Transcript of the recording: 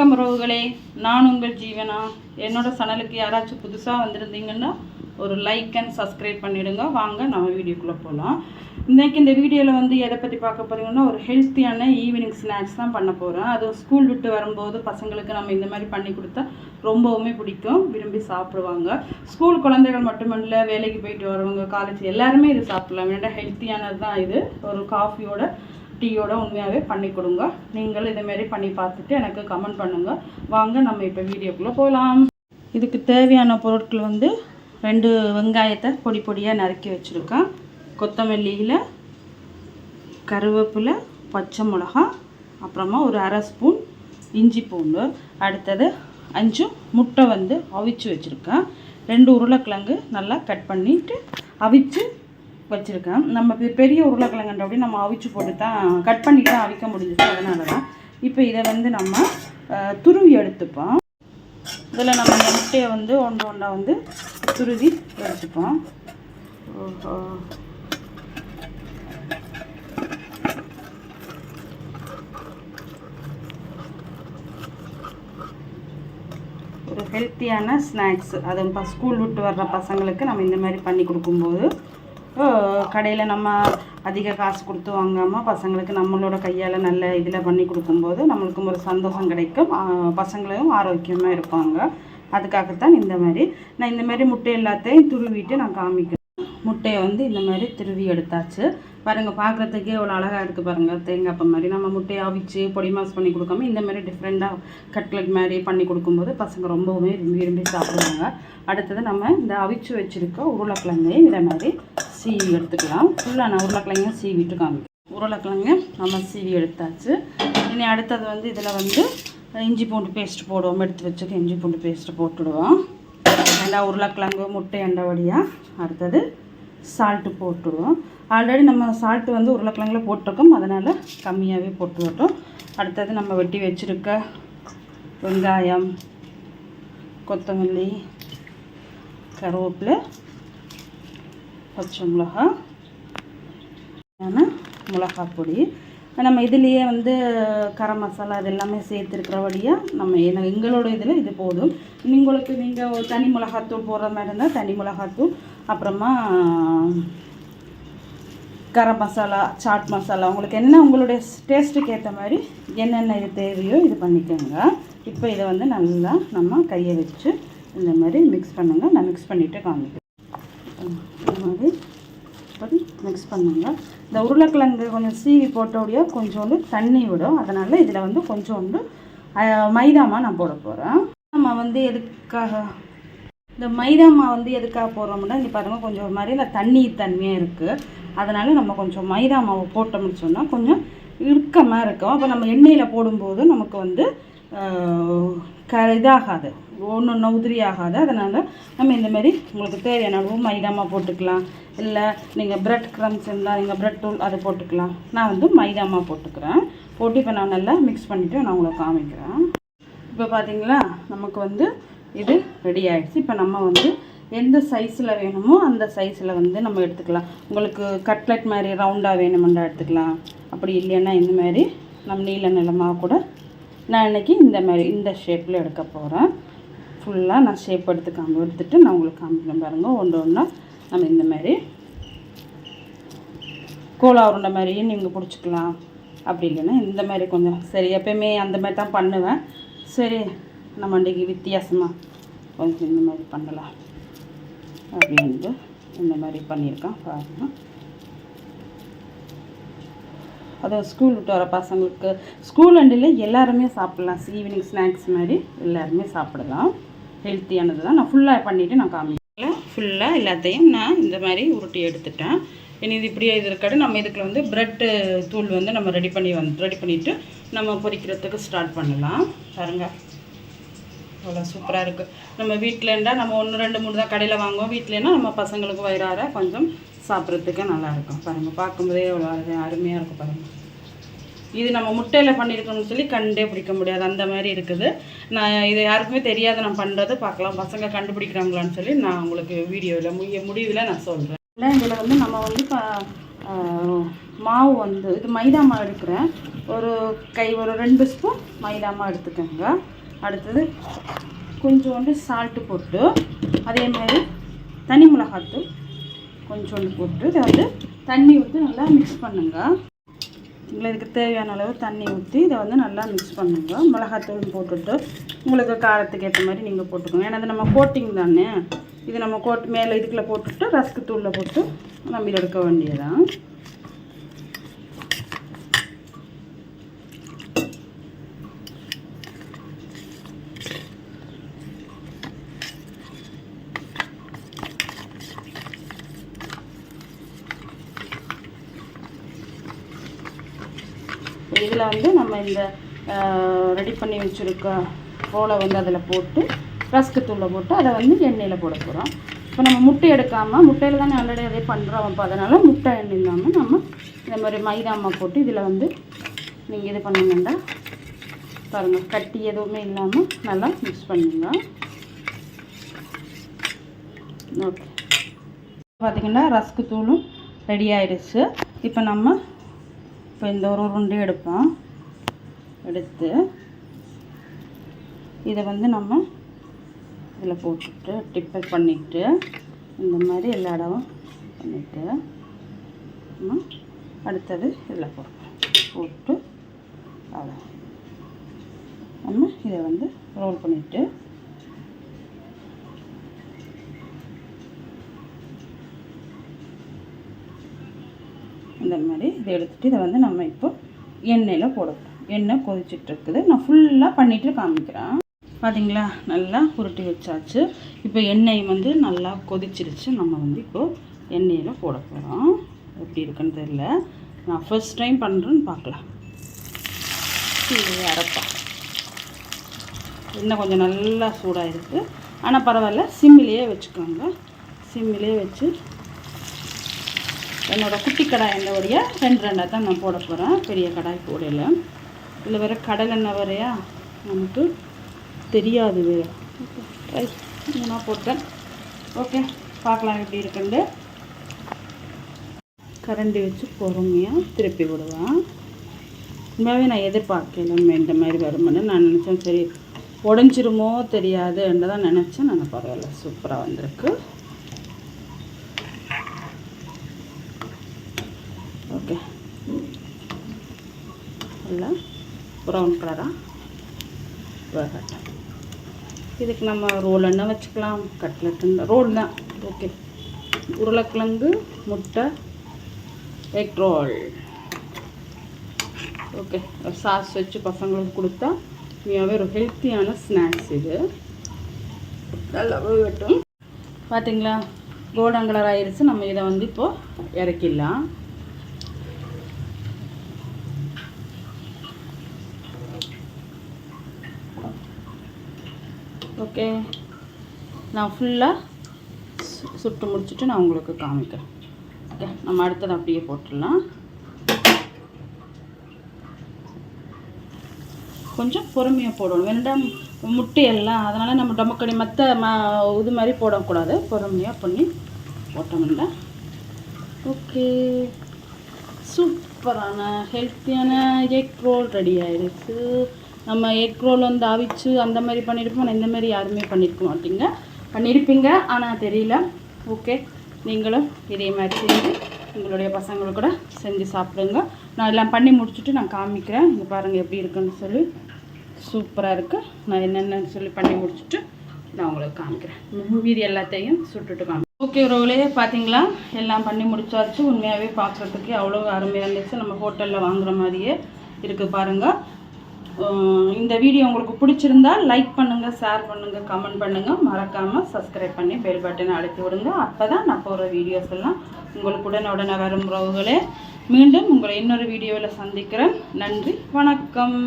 நான் உங்கள் ஜீவனா? என்னோடய சேனலுக்கு யாராச்சும் புதுசாக வந்திருந்தீங்கன்னா ஒரு லைக் அண்ட் சப்ஸ்கிரைப் பண்ணிவிடுங்க வாங்க நம்ம வீடியோக்குள்ளே போகலாம் இன்றைக்கி இந்த வீடியோவில் வந்து எதை பற்றி பார்க்க போகிறீங்கன்னா ஒரு ஹெல்த்தியான ஈவினிங் ஸ்நாக்ஸ் தான் பண்ண போகிறேன் அது ஸ்கூல் விட்டு வரும்போது பசங்களுக்கு நம்ம இந்த மாதிரி பண்ணி கொடுத்தா ரொம்பவுமே பிடிக்கும். விரும்பி சாப்பிடுவாங்க. ஸ்கூல் குழந்தைகள் மட்டுமல்ல வேலைக்கு போயிட்டு வரவங்க காலேஜ் எல்லாருமே இது சாப்பிடலாம். ஏன்னா ஹெல்த்தியானது தான் இது. ஒரு காஃபியோட டீயோட உண்மையாகவே பண்ணி கொடுங்க. நீங்கள் இதேமாரி பண்ணி பார்த்துட்டு எனக்கு கமெண்ட் பண்ணுங்கள் வாங்க நம்ம இப்போ வீடியோக்குள்ளே போகலாம் இதுக்கு தேவையான பொருட்கள் வந்து ரெண்டு வெங்காயத்தை பொடி பொடியாக நறுக்கி வச்சுருக்கேன். கொத்தமல்லியில் கருவேப்பிலை பச்சை மிளகா அப்புறமா ஒரு அரை ஸ்பூன் இஞ்சி பூண்டு அடுத்தது அஞ்சு முட்டை வந்து அவிச்சு வச்சுருக்கேன். ரெண்டு உருளைக்கிழங்கு நல்லா கட் பண்ணிவிட்டு அவிச்சு வச்சுருக்கேன். நம்ம பெரிய உருளைக்கிழங்குன்ற அப்படி நம்ம அவிச்சு போட்டு தான் கட் பண்ணிட்டு தான் அவிக்க முடிஞ்சுச்சு அதனால தான் இப்போ இதை வந்து நம்ம துருவி எடுத்துப்போம். இதில் நம்ம இந்த முட்டையை வந்து ஒன்று ஒன்றா வந்து துருவி எடுத்துப்போம். ஓஹோ. ஒரு ஹெல்த்தியான ஸ்நாக்ஸ் அது இப்போ ஸ்கூல் விட்டு வர்ற பசங்களுக்கு நம்ம இந்த மாதிரி பண்ணி கொடுக்கும்போது கடையில் நம்ம அதிக காசு கொடுத்து வாங்காமல் பசங்களுக்கு நம்மளோட கையால் நல்ல இதில் பண்ணி கொடுக்கும்போது நம்மளுக்கும் ஒரு சந்தோஷம் கிடைக்கும். பசங்களையும் ஆரோக்கியமாக இருப்பாங்க. அதுக்காகத்தான் இந்த மாதிரி. நான் இந்த மாதிரி முட்டை எல்லாத்தையும் துருவிட்டு நான் காமிக்கிறேன். முட்டையை வந்து இந்த மாதிரி திருவி எடுத்தாச்சு. பாருங்கள் பார்க்குறதுக்கே எவ்வளோ அழகாக இருக்குது பாருங்கள் தேங்காய் மாதிரி நம்ம முட்டையை அவிச்சு பொடி மாஸ் பண்ணி கொடுக்காம இந்த மாதிரி டிஃப்ரெண்ட்டாக கட்லட் மாதிரி பண்ணி கொடுக்கும்போது பசங்க ரொம்பவுமே விரும்பி விரும்பி சாப்பிடுவாங்க. அடுத்தது நம்ம இந்த அவிச்சு வச்சுருக்க உருளைக்கிழங்கையும் இதை மாதிரி சீவி எடுத்துக்கலாம். ஃபுல்லாக நான் உருளைக்கிழங்கையும் சீவிட்டு காமிக்கிறேன். உருளைக்கிழங்கு நம்ம சீவி எடுத்தாச்சு. இனி அடுத்தது வந்து இதில் வந்து இஞ்சி பூண்டு பேஸ்ட் போடுவோம். எடுத்து வச்சுக்க இஞ்சி பூண்டு பேஸ்ட்டு போட்டுடுவோம். ரெண்டா உருளைக்கிழங்கு முட்டை எண்டவடியாக அடுத்தது சால்ட்டு போட்டுடுவோம். ஆல்ரெடி நம்ம சால்ட்டு வந்து உருளைக்கிழங்குல போட்டிருக்கோம். அதனால் கம்மியாகவே போட்டு விட்டோம் அடுத்தது நம்ம வெட்டி வச்சுருக்க வெங்காயம் கொத்தமல்லி கருவேப்பிலை பச்சை மிளகா மிளகாய் பொடி. நம்ம இதுலேயே வந்து கரம் மசாலா இது எல்லாமே சேர்த்துருக்கிறபடியாக நம்ம என்ன எங்களோட இதில் இது போதும். உங்களுக்கு நீங்கள் தனி மிளகாத்தூள் போடுற மாதிரி இருந்தால் தனி மிளகாத்தூள் அப்புறமா கரம் மசாலா சாட் மசாலா உங்களுக்கு என்ன உங்களுடைய டேஸ்ட்டுக்கு ஏற்ற மாதிரி என்னென்ன இது தேவையோ இது பண்ணிக்கோங்க. இப்போ இதை வந்து நல்லா நம்ம கையை வச்சு இந்த மாதிரி மிக்ஸ் பண்ணுங்க. நான் மிக்ஸ் பண்ணிவிட்டு காமிக்கிறேன். இந்த மாதிரி இப்படி மிக்ஸ் பண்ணுங்க. இந்த உருளைக்கிழங்கு கொஞ்சம் சீவி போட்டோடைய கொஞ்சோண்டு தண்ணி விடும். அதனால் இதில் வந்து கொஞ்சோண்டு அஹ், மைதா நான் போட போகிறேன் நம்ம வந்து எதுக்காக? இந்த மைதா மாவு வந்து எதுக்காக போடுறோம்னா இங்கே பாருங்கள் கொஞ்சம் ஒரு மாதிரி இந்த தண்ணி தன்மையாக இருக்குது அதனால் நம்ம கொஞ்சம் மைதா மாவு போட்டோம்னு சொன்னால் கொஞ்சம் இறுக்கமாக இருக்கும். அப்போ நம்ம எண்ணெயில் போடும்போது நமக்கு வந்து க இதாகாது. ஒன்று ஒன்று உதிரி ஆகாது அதனால் நம்ம இந்த மாதிரி உங்களுக்கு தேவையான அளவு மைதாமா போட்டுக்கலாம். இல்லை நீங்கள் ப்ரெட் க்ரம்ஸ் இருந்தால் நீங்கள் ப்ரெட் தூள் அதை போட்டுக்கலாம். நான் வந்து மைதாமா போட்டுக்கிறேன். போட்டு இப்போ நான் நல்லா மிக்ஸ் பண்ணிவிட்டு நான் உங்களுக்கு காமிக்கிறேன். இப்போ பார்த்தீங்களா நமக்கு வந்து இது ரெடி ஆகிடுச்சு இப்போ நம்ம வந்து எந்த சைஸில் வேணுமோ அந்த சைஸில் வந்து நம்ம எடுத்துக்கலாம். உங்களுக்கு கட்லெட் மாதிரி ரவுண்டாக வேணுமெண்டா எடுத்துக்கலாம். அப்படி இல்லைன்னா இந்த மாதிரி நம்ம நீல நிலமாக கூட நான் இன்னைக்கு இந்த மாதிரி இந்த ஷேப்பில் எடுக்க போகிறேன் ஃபுல்லாக நான் ஷேப் எடுத்து காமி எடுத்துகிட்டு நான் உங்களுக்கு காமிக்கிறேன் பாருங்கள் ஒன்று ஒன்றா நம்ம இந்த மாதிரி. கோலா உருண்டை மாதிரியும் நீங்கள் பிடிச்சிக்கலாம். அப்படி இல்லைன்னா இந்த மாதிரி கொஞ்சம் சரி எப்பயுமே அந்த மாதிரி தான் பண்ணுவேன். சரி நம்ம அன்றைக்கி வித்தியாசமாக கொஞ்சம் இந்த மாதிரி பண்ணலாம். அப்படின்ட்டு இந்த மாதிரி பண்ணியிருக்கேன் பாருங்கள் அதுவும் ஸ்கூல் விட்டு வர பசங்களுக்கு ஸ்கூல் அண்டில் எல்லாருமே சாப்பிட்லாம். ஈவினிங் ஸ்நாக்ஸ் மாதிரி எல்லாருமே சாப்பிடலாம். ஹெல்த்தியானது தான். நான் ஃபுல்லாக பண்ணிவிட்டு நான் காமிக்கிறேன் ஃபுல்லாக எல்லாத்தையும் நான் இந்த மாதிரி உருட்டி எடுத்துட்டேன். இனி இது இப்படியே இது இருக்காது. நம்ம இதுக்கு வந்து ப்ரெட்டு தூள் வந்து நம்ம ரெடி பண்ணி வந்து ரெடி பண்ணிவிட்டு நம்ம பொரிக்கிறதுக்கு ஸ்டார்ட் பண்ணலாம். பாருங்க. அவ்வளோ சூப்பராக இருக்குது நம்ம வீட்டிலண்டா நம்ம ஒன்று ரெண்டு மூணு தான் கடையில் வாங்குவோம். வீட்டிலேன்னா நம்ம பசங்களுக்கு வயிறார கொஞ்சம் சாப்பிட்றதுக்கு நல்லாயிருக்கும் பாருங்கள் பார்க்கும்போதே அவ்வளோ அருமையாக இருக்கும் பாருங்கள் இது நம்ம முட்டையில் பண்ணியிருக்கோம்னு சொல்லி கண்டே பிடிக்க முடியாது. அந்த மாதிரி இருக்குது. நான் இது யாருக்குமே தெரியாது நான் பண்ணுறது பார்க்கலாம். பசங்க கண்டுபிடிக்கிறாங்களான்னு சொல்லி நான் உங்களுக்கு வீடியோவில் முடிய முடிவில் நான் சொல்கிறேன் இல்லை இதில் வந்து நம்ம வந்து மாவு வந்து இது மைதா மாவு எடுக்கிறேன். ஒரு கை ஒரு ரெண்டு ஸ்பூன் மைதா மாவு எடுத்துக்கோங்க. அடுத்தது கொஞ்சோண்டு சால்ட்டு போட்டு அதே மாதிரி தனி மிளகாத்தூள் கொஞ்சோண்டு போட்டு இதை வந்து தண்ணி ஊற்றி நல்லா மிக்ஸ் பண்ணுங்க. இதுக்கு தேவையான அளவு தண்ணி ஊற்றி இதை வந்து நல்லா மிக்ஸ் பண்ணுங்க. மிளகாத்தூள் போட்டுட்டு உங்களுக்கு காரத்துக்கு ஏற்ற மாதிரி நீங்கள் போட்டுக்கோங்க. ஏன்னா இது நம்ம கோட்டிங் தானே. இது நம்ம கோட் மேலே இதுக்குள்ளே போட்டுட்டு ரஸ்க்கு தூளில் போட்டு நம்ம இதை எடுக்க வேண்டியதான் இதில் வந்து நம்ம இந்த ரெடி பண்ணி வச்சுருக்க கோலை வந்து அதில் போட்டு ரஸ்க்கு தூளை போட்டு அதை வந்து எண்ணெயில் போட போகிறோம் இப்போ நம்ம முட்டை எடுக்காமல் முட்டையில் தானே ஆல்ரெடி அதே பண்ணுறோம் அப்போ அதனால் முட்டை எண்ணெய் இல்லாமல் நம்ம இந்த மாதிரி மைதா மாவு போட்டு இதில் வந்து நீங்கள் இது பண்ணுங்கண்டா. பாருங்கள் கட்டி எதுவுமே இல்லாமல் நல்லா மிக்ஸ் பண்ணுங்க. ஓகே பார்த்திங்கன்னா ரஸ்க்கு தூளும் ரெடி ஆயிடுச்சு. இப்போ நம்ம இப்போ இந்த ஒரு உருண்டையும் எடுப்போம். எடுத்து இதை வந்து நம்ம இதில் போட்டுட்டு டிப்பர் பண்ணிவிட்டு இந்த மாதிரி எல்லா இடமும் பண்ணிவிட்டு நம்ம அடுத்தது இதில் போடுறோம் போட்டு அவ்வளோ நம்ம இதை வந்து ரோல் பண்ணிவிட்டு இந்த மாதிரி இதை எடுத்துகிட்டு இதை வந்து நம்ம இப்போ எண்ணெயில் போடணும். எண்ணெய் கொதிச்சிட்டுருக்குது நான் ஃபுல்லாக பண்ணிவிட்டு காமிக்கிறேன். பார்த்தீங்களா நல்லா உருட்டி வச்சாச்சு. இப்போ எண்ணெய் வந்து நல்லா கொதிச்சிருச்சு. நம்ம வந்து இப்போது எண்ணெயில் போட போகிறோம் எப்படி இருக்குன்னு தெரியல. நான் ஃபஸ்ட் டைம் பண்ணுறேன்னு பார்க்கலாம். இது அரைப்பா இன்னும் கொஞ்சம் நல்லா சூடாக இருக்குது ஆனால் பரவாயில்ல. சிம்மிலேயே வச்சுக்கோங்க. சிம்மிலே வச்சு என்னோடய குட்டி கடாய் எண்ணெய் வரையா ரெண்டு ரெண்டாக தான் நான் போட போகிறேன் பெரிய கடாய் போடையில் இதில் வேறு கடலெண்ணெய் வரையா? நமக்கு தெரியாது வேறு. மூணாக போட்டேன். ஓகே பார்க்கலாம் எப்படி இருக்குண்டு கரண்டி வச்சு பொறுமையாக திருப்பி விடுவேன். உண்மையாகவே நான் எதிர்பார்க்கல இந்த மாதிரி வருமானு நான் நினச்சேன். சரி உடஞ்சிருமோ தெரியாதுன்னு தான் நினச்சேன். நான் பரவாயில்ல சூப்பராக வந்திருக்கு ஓகே நல்லா ப்ரௌன் கலராக வேகட்டும். இதுக்கு நம்ம ரோல் என்ன வச்சுக்கலாம். கட்லெட் ரோல் தான். ஓகே உருளைக்கிழங்கு முட்டை எக் ரோல் ஓகே சாஸ் வச்சு பசங்களுக்கு கொடுத்தா உண்மையாகவே ஒரு ஹெல்த்தியான ஸ்நாக்ஸ் இது. நல்லா வேகட்டும். பார்த்தீங்களா கோல்டன் கலர் ஆயிடுச்சு நம்ம இதை வந்து இப்போது இறக்கிடலாம். ஓகே. நான் ஃபுல்லாக சுட்டு முடிச்சுட்டு நான் உங்களுக்கு காமிக்கிறேன். ஓகே நம்ம அடுத்தது அப்படியே போட்டுடலாம். கொஞ்சம் பொறுமையாக போடணும். வேண்டாம் முட்டையெல்லாம் அதனால் நம்ம டமக்கடி மற்ற ம இது மாதிரி போடக்கூடாது. பொறுமையாக பண்ணி போட்டோம்னா ஓகே. சூப்பரான ஹெல்த்தியான எக் ரோல் ரெடி ஆயிடுச்சு. நம்ம எக் ரோல் வந்து அவிச்சு அந்த மாதிரி பண்ணியிருப்போம். ஆனால் இந்த மாதிரி யாருமே பண்ணியிருக்க மாட்டீங்க. பண்ணியிருப்பீங்க ஆனால் தெரியல. ஓகே நீங்களும் இதே மாதிரி செஞ்சு உங்களுடைய பசங்களை கூட செஞ்சு சாப்பிடுங்க. நான் எல்லாம் பண்ணி முடிச்சுட்டு நான் காமிக்கிறேன். இங்கே பாருங்கள் எப்படி இருக்குன்னு சொல்லி. சூப்பராக இருக்குது நான் என்னென்னு சொல்லி பண்ணி முடிச்சுட்டு நான் உங்களுக்கு காமிக்கிறேன். மீதி எல்லாத்தையும் சுட்டுட்டு காமி ஓகே ரோலே பார்த்தீங்களா எல்லாம் பண்ணி முடிச்சாச்சு. உண்மையாகவே பார்க்குறதுக்கு அவ்வளோ அருமையாக இருந்துச்சு. நம்ம ஹோட்டலில் வாங்குற மாதிரியே இருக்குது பாருங்கள் இந்த வீடியோ உங்களுக்கு பிடிச்சிருந்தா லைக் பண்ணுங்கள் ஷேர் பண்ணுங்கள் கமெண்ட் பண்ணுங்கள் மறக்காமல் சப்ஸ்கிரைப் பண்ணி பெல் பட்டனை அழுத்தி விடுங்க. அப்போ தான் நான் போகிற வீடியோஸ் எல்லாம் உங்களுக்கு உடனே வரும் உறவுகளே மீண்டும் உங்களை இன்னொரு வீடியோவில் சந்திக்கிறேன். நன்றி வணக்கம்.